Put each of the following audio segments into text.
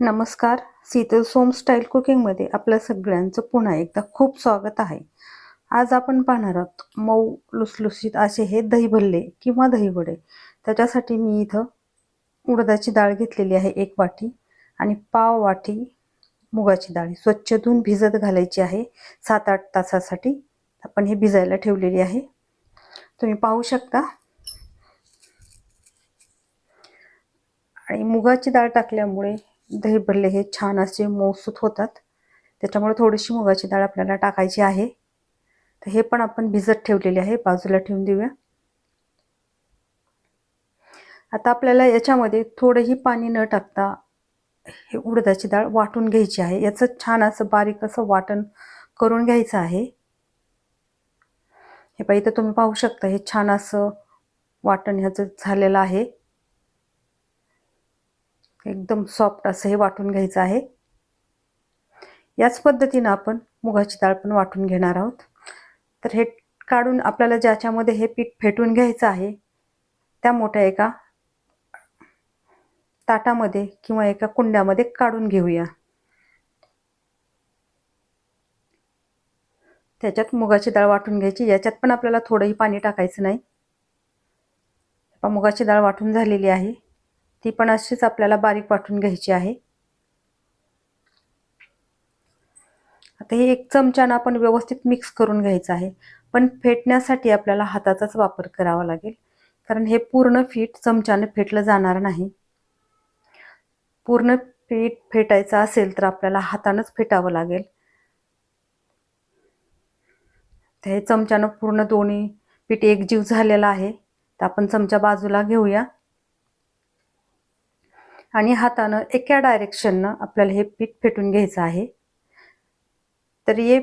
नमस्कार. शीतल सोम स्टाईल कुकिंगमध्ये आपल्या सगळ्यांचं पुन्हा एकदा खूप स्वागत आहे. आज आपण पाहणार आहोत मऊ लुसलुसीत असे हे दही भल्ले किंवा दही वडे त्याच्यासाठी मी इथं उडदाची डाळ घेतलेली आहे एक वाटी आणि पाव वाटी मुगाची डाळ. स्वच्छ धुवून भिजत घालायची आहे. सात आठ तासासाठी आपण हे भिजायला ठेवलेली आहे. तुम्ही पाहू शकता. आणि मुगाची डाळ टाकल्यामुळे दही भरले हे छान असे मऊसूत होतात. त्याच्यामुळे थोडीशी मुगाची डाळ आपल्याला टाकायची आहे. तर हे पण आपण भिजत ठेवलेले आहे. बाजूला ठेवून देऊया. आता आपल्याला याच्यामध्ये थोडंही पाणी न टाकता हे उडदाची डाळ वाटून घ्यायची आहे. याचं छान असं बारीक असं वाटण करून घ्यायचं आहे. हे पाहिजे तर तुम्ही पाहू शकता हे छान असं वाटण ह्याचं झालेलं आहे. एकदम सॉफ्ट असं हे वाटून घ्यायचं आहे. याच पद्धतीनं आपण मुगाची डाळ पण वाटून घेणार आहोत. तर हे काढून आपल्याला ज्याच्यामध्ये हे पीठ फेटून घ्यायचं आहे त्या मोठ्या एका ताटामध्ये किंवा एका कुंड्यामध्ये काढून घेऊया. त्याच्यात मुगाची डाळ वाटून घ्यायची. याच्यात पण आपल्याला थोडंही पाणी टाकायचं नाही. मुगाची डाळ वाटून झालेली आहे. ती पण अशीच आपल्याला बारीक वाटून घ्यायची आहे. आता हे एक चमच्यानं आपण व्यवस्थित मिक्स करून घ्यायचं आहे. पण फेटण्यासाठी आपल्याला हाताचाच वापर करावा लागेल. कारण हे पूर्ण पीठ चमच्याने फेटलं जाणार नाही. पूर्ण पीठ फेटायचं असेल तर आपल्याला हातानंच फेटावं लागेल. तर हे चमच्यानं पूर्ण दोन्ही पीठ एकजीव झालेलं आहे. तर आपण चमचा बाजूला घेऊया. आणि हातानं एका डायरेक्शननं आपल्याला हे पीठ फेटून घ्यायचं आहे. तर हे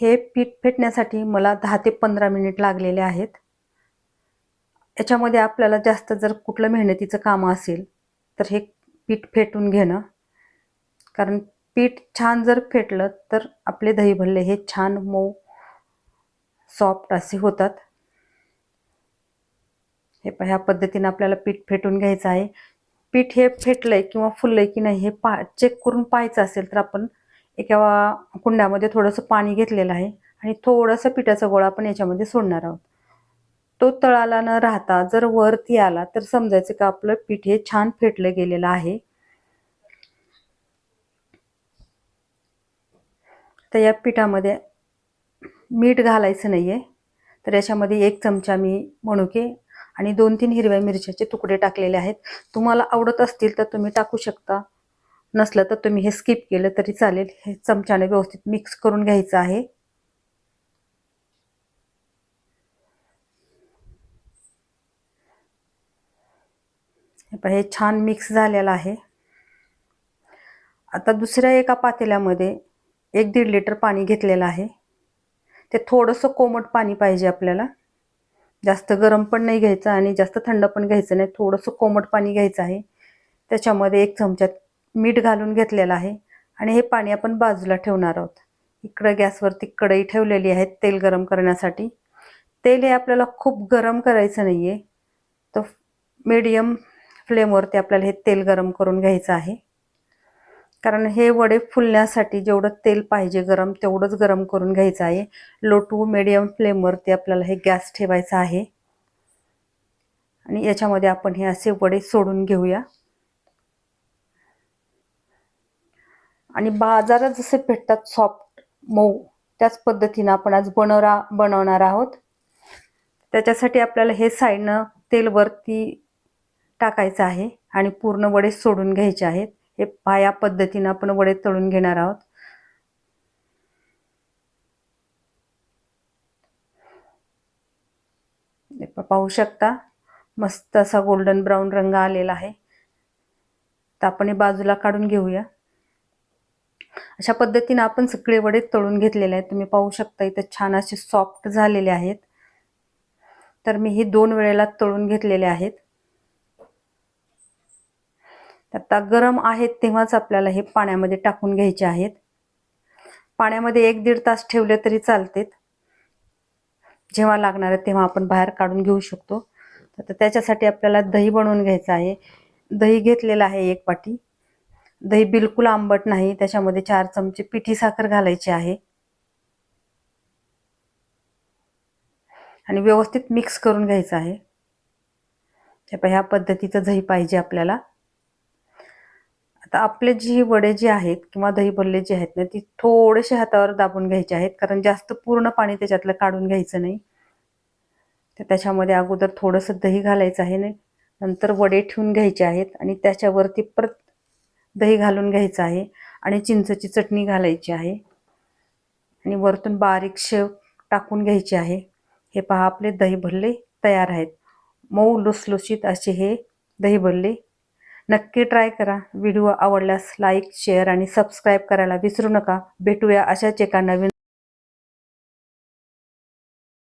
हे पीठ फेटण्यासाठी मला दहा ते पंधरा मिनिट लागलेले आहेत. याच्यामध्ये आपल्याला जास्त जर कुठलं मेहनतीचं काम असेल तर हे पीठ फेटून घेणं. कारण पीठ छान जर फेटलं तर आपले दही भल्ले हे छान मऊ सॉफ्ट असे होतात. हे ह्या पद्धतीनं आपल्याला पीठ फेटून घ्यायचं आहे. पीठ हे फेटलंय किंवा फुललंय की नाही हे पा चेक करून पाहायचं असेल तर आपण एका कुंड्यामध्ये थोडंसं पाणी घेतलेलं आहे आणि थोडंसं पिठाचा गोळा आपण याच्यामध्ये सोडणार आहोत. तो तळाला न राहता जर वरती आला तर समजायचं का आपलं पीठ हे छान फेटलं गेलेलं आहे? तर या पिठामध्ये मीठ घालायचं नाही आहे तर याच्यामध्ये एक चमचा मी मणुके आणि दोन तीन हिरव्या मिरच्याचे तुकडे टाकलेले आहेत. तुम्हाला आवडत असतील तर तुम्ही टाकू शकता. नसलं तर तुम्ही हे स्किप केलं तरी चालेल. हे चमच्याने व्यवस्थित मिक्स करून घ्यायचं आहे. हे छान मिक्स झालेलं आहे. आता दुसऱ्या एका पातेल्यामध्ये एक दीड लिटर पाणी घेतलेलं आहे. ते थोडंसं कोमट पाणी पाहिजे आपल्याला. जास्त गरम पण नाही घ्यायचं आणि जास्त थंड पण घ्यायचं नाही. थोडंसं कोमट पाणी घ्यायचं आहे. त्याच्यामध्ये एक चमच्यात मीठ घालून घेतलेलं आहे आणि हे पाणी आपण बाजूला ठेवणार आहोत. इकडं गॅसवरती कढई ठेवलेली आहे तेल गरम करण्यासाठी. तेल हे आपल्याला खूप गरम करायचं नाही आहे तर मीडियम फ्लेमवरती आपल्याला हे तेल गरम करून घ्यायचं आहे. कारण हे वडे फुलण्यासाठी जेवढं तेल पाहिजे गरम तेवढंच गरम करून घ्यायचं आहे. लो टू मिडियम फ्लेमवरती आपल्याला हे गॅस ठेवायचा आहे. आणि याच्यामध्ये आपण हे असे वडे सोडून घेऊया. आणि बाजारात जसे भेटतात सॉफ्ट मऊ त्याच पद्धतीनं आपण आज बनवरा बनवणार आहोत. त्याच्यासाठी आपल्याला हे साईडनं तेलवरती टाकायचं आहे आणि पूर्ण वडे सोडून घ्यायचे आहेत. हे पाया पद्धतीनं आपण वडे तळून घेणार आहोत. पाहू शकता मस्त असा गोल्डन ब्राऊन रंग आलेला आहे. तर आपण हे बाजूला काढून घेऊया. अशा पद्धतीने आपण सगळे वडे तळून घेतलेले आहेत. तुम्ही पाहू शकता इथे छान असे सॉफ्ट झालेले आहेत. तर मी हे दोन वेळेला तळून घेतलेले आहेत. आता गरम आहेत तेव्हाच आपल्याला हे पाण्यामध्ये टाकून घ्यायचे आहेत. पाण्यामध्ये एक दीड तास ठेवले तरी चालते जेव्हा लागणार आहे तेव्हा आपण बाहेर काढून घेऊ शकतो. तर त्याच्यासाठी आपल्याला दही बनवून घ्यायचं आहे. दही घेतलेलं आहे एक वाटी. दही बिलकुल आंबट नाही त्याच्यामध्ये चार चमचे पिठी साखर घालायची आहे. आणि व्यवस्थित मिक्स करून घ्यायचं आहे. ह्या पद्धतीचं दही पाहिजे आपल्याला. आता आपले जी वडे जे आहेत किंवा दही भल्ले जे आहेत ना ती थोडेसे हातावर दाबून घ्यायचे आहेत कारण जास्त पूर्ण पाणी त्याच्यातलं काढून घ्यायचं नाही. तर त्याच्यामध्ये अगोदर थोडंसं दही घालायचं आहे नाही नंतर वडे ठेवून घ्यायचे आहेत आणि त्याच्यावरती परत दही घालून घ्यायचं आहे आणि चिंचची चटणी घालायची आहे. आणि वरतून बारीक शेव टाकून घ्यायची आहे. हे पहा आपले दही भल्ले तयार आहेत. मऊ लुसलुशीत असे हे दही भल्ले नक्की ट्राय करा. व्हिडिओ आवडल्यास लाईक शेअर आणि सबस्क्राईब करायला विसरू नका. भेटूया अशाच एका नवीन